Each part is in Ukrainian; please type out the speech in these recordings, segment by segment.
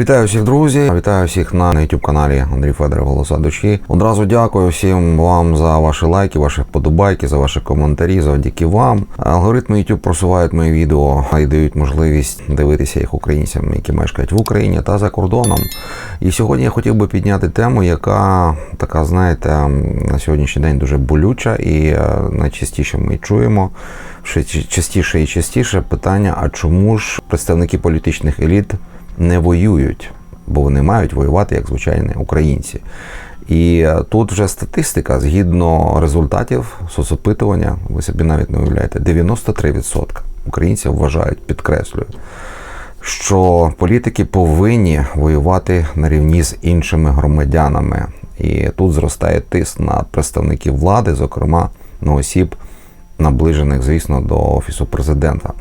Вітаю всіх друзі, вітаю всіх на youtube каналі Андрій Федоров Голоса Душі. Одразу дякую всім вам за ваші лайки, ваші вподобайки, за ваші коментарі. Завдяки вам. Алгоритми YouTube просувають мої відео і дають можливість дивитися їх українцям, які мешкають в Україні та за кордоном. І сьогодні я хотів би підняти тему, яка така, знаєте, на сьогоднішній день дуже болюча, і е, найчастіше ми чуємо. Ще частіше і частіше питання: а чому ж представники політичних еліт не воюють, бо вони мають воювати як звичайні українці. І е, тут вже статистика, згідно результатів соцопитування, ви собі навіть не уявляєте, 93% українців вважають, підкреслюю, що політики повинні воювати на рівні з іншими громадянами. І тут зростає тиск на представників влади, зокрема на осіб, наближених, звісно, до офісу президента.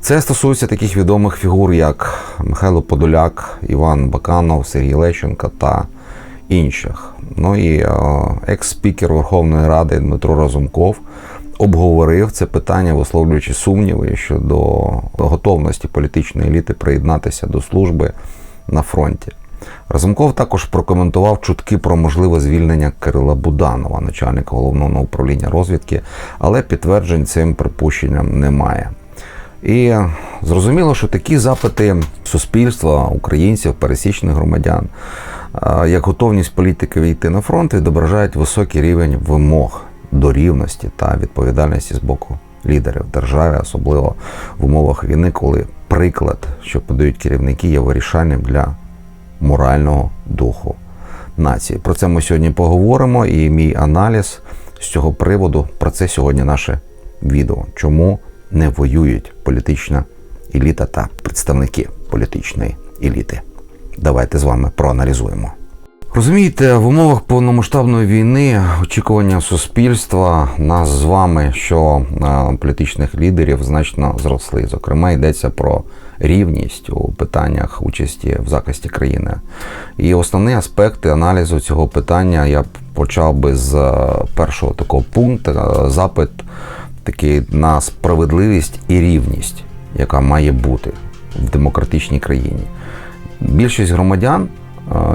Це стосується таких відомих фігур, як Михайло Подоляк, Іван Баканов, Сергій Лещенко та інших. Ну і е, екс-спікер Верховної Ради Дмитро Разумков обговорив це питання, висловлюючи сумніви щодо готовності політичної еліти приєднатися до служби на фронті. Разумков також прокоментував чутки про можливе звільнення Кирила Буданова, начальника головного управління розвідки, але підтверджень цим припущенням немає. І зрозуміло, що такі запити суспільства, українців, пересічних громадян, як готовність політики війти на фронт, відображають високий рівень вимог до рівності та відповідальності з боку лідерів держави, особливо в умовах війни, коли приклад, що подають керівники, є вирішальним для морального духу нації. Про це ми сьогодні поговоримо. І мій аналіз з цього приводу про це сьогодні наше відео. Чому не воюють політична еліта та представники політичної еліти? Давайте з вами проаналізуємо. Розумієте, в умовах повномасштабної війни очікування суспільства нас з вами, що е, політичних лідерів значно зросли. Зокрема, йдеться про рівність у питаннях участі в захисті країни. І основні аспекти аналізу цього питання я почав би з е, першого такого пункту е, запит такий на справедливість і рівність, яка має бути в демократичній країні. Більшість громадян.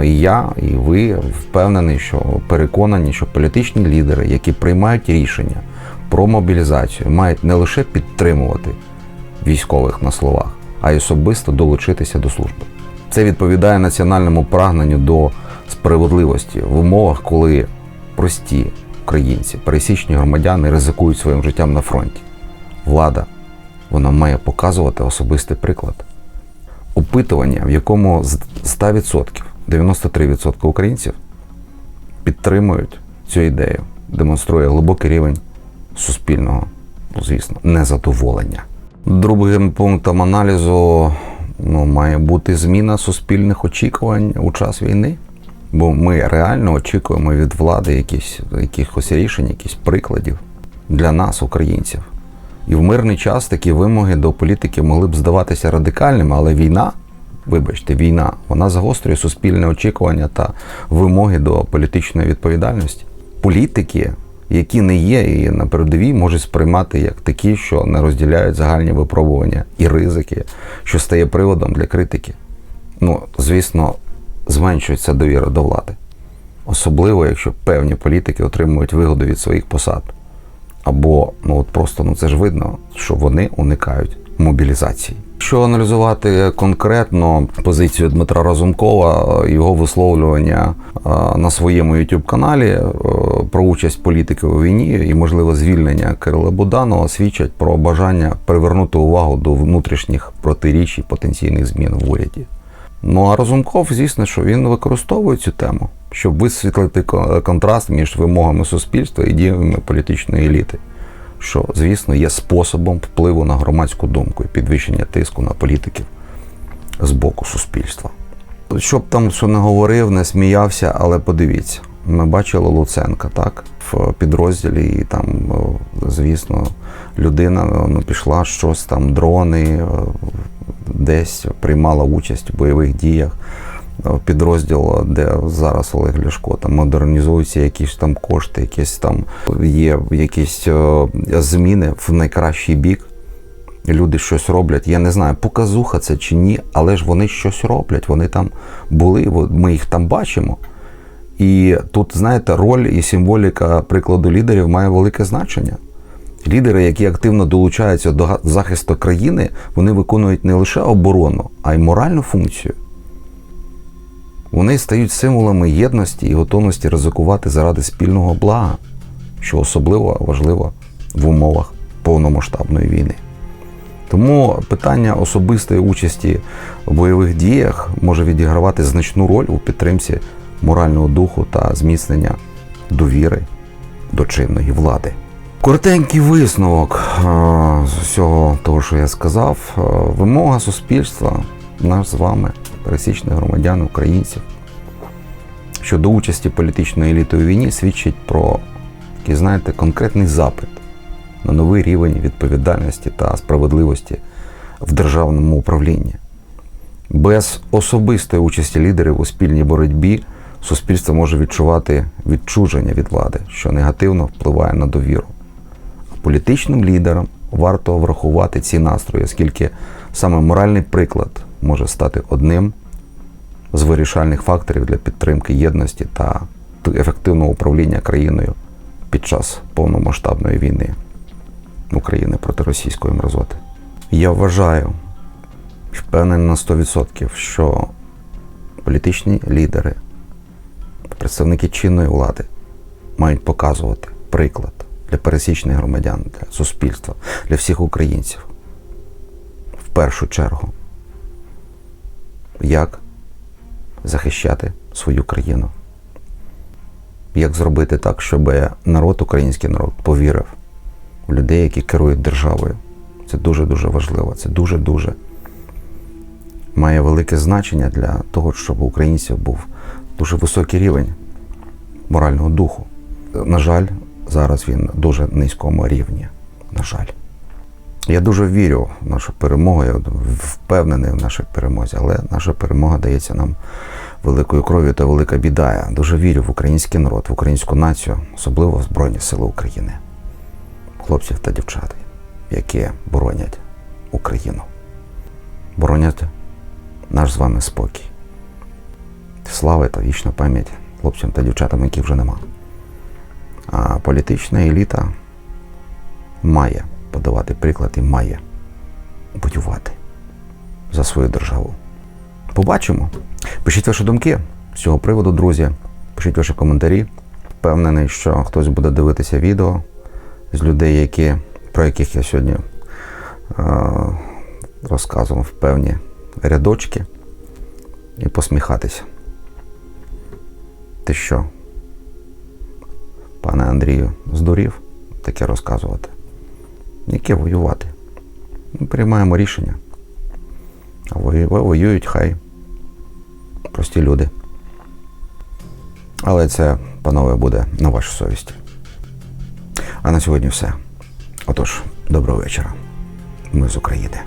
І я, і ви впевнені, що переконані, що політичні лідери, які приймають рішення про мобілізацію, мають не лише підтримувати військових на словах, а й особисто долучитися до служби. Це відповідає національному прагненню до справедливості в умовах, коли прості українці, пересічні громадяни ризикують своїм життям на фронті. Влада вона має показувати особистий приклад. Опитування, в якому з 100%, 93% українців підтримують цю ідею, демонструє глибокий рівень суспільного, ну, звісно, незадоволення. Другим пунктом аналізу ну, має бути зміна суспільних очікувань у час війни. Бо ми реально очікуємо від влади якісь, якихось рішень, якісь прикладів для нас, українців. І в мирний час такі вимоги до політики могли б здаватися радикальними, але війна, вибачте, війна, вона загострює суспільне очікування та вимоги до політичної відповідальності. Політики, які не є і на передовій, можуть сприймати як такі, що не розділяють загальні випробування і ризики, що стає приводом для критики. Ну, звісно, зменшується довіра до влади. Особливо, якщо певні політики отримують вигоду від своїх посад. Або ну от просто ну це ж видно, що вони уникають мобілізації. Якщо аналізувати конкретно позицію Дмитра Разумкова, його висловлювання на своєму youtube каналі про участь політики у війні і можливе звільнення Кирила Буданова свідчать про бажання привернути увагу до внутрішніх протиріч і потенційних змін в уряді. Ну а Разумков, звісно, що він використовує цю тему, щоб висвітлити контраст між вимогами суспільства і діями політичної еліти, що, звісно, є способом впливу на громадську думку і підвищення тиску на політиків з боку суспільства. Щоб там що не говорив, не сміявся, але подивіться, ми бачили Луценка так, в підрозділі, і там, звісно, людина ну, пішла щось там, дрони десь приймала участь в бойових діях. Підрозділ, де зараз Олег Ляшко, там модернізуються якісь там кошти, якісь там є якісь зміни в найкращий бік. люди щось роблять. Я не знаю, показуха це чи ні, але ж вони щось роблять. Вони там були, ми їх там бачимо. І тут, знаєте, роль і символіка прикладу лідерів має велике значення. Лідери, які активно долучаються до захисту країни, вони виконують не лише оборону, а й моральну функцію. Вони стають символами єдності і готовності ризикувати заради спільного блага, що особливо важливо в умовах повномасштабної війни. Тому питання особистої участі в бойових діях може відігравати значну роль у підтримці морального духу та зміцнення довіри до чинної влади. Коротенький висновок е, з усього того, що я сказав. Е, Вимога суспільства, нас з вами, пересічних громадян, українців, щодо участі політичної еліти у війні свідчить про такий, знаєте, конкретний запит на новий рівень відповідальності та справедливості в державному управлінні. Без особистої участі лідерів у спільній боротьбі суспільство може відчувати відчуження від влади, що негативно впливає на довіру. Політичним лідерам варто врахувати ці настрої, оскільки саме моральний приклад може стати одним з вирішальних факторів для підтримки єдності та ефективного управління країною під час повномасштабної війни України проти російської мразоти. Я вважаю, впевнений на 100%, що політичні лідери, представники чинної влади мають показувати приклад для пересічних громадян, для суспільства, для всіх українців. В першу чергу, як захищати свою країну. Як зробити так, щоб народ, український народ, повірив в людей, які керують державою. Це дуже-дуже важливо. Це дуже-дуже має велике значення для того, щоб у українців був дуже високий рівень морального духу. На жаль, зараз він на дуже низькому рівні. На жаль. Я дуже вірю в нашу перемогу, я впевнений в нашій перемозі, але наша перемога дається нам великою кров'ю та велика біда. Я дуже вірю в український народ, в українську націю, особливо в Збройні Сили України, хлопців та дівчат, які боронять Україну, боронять наш з вами спокій. Слава та вічна пам'ять хлопцям та дівчатам, яких вже нема. А політична еліта має подавати приклад і має воювати за свою державу. Побачимо. Пишіть ваші думки з цього приводу, друзі. Пишіть ваші коментарі. Впевнений, що хтось буде дивитися відео з людей, які, про яких я сьогодні е, розказував певні рядочки, і посміхатися. Ти що, пане Андрію, здурів таке розказувати? Яке воювати? Ми приймаємо рішення. А воюють хай прості люди. Але це, панове, буде на вашу совість. А на сьогодні все. Отож, доброго вечора. Ми з України.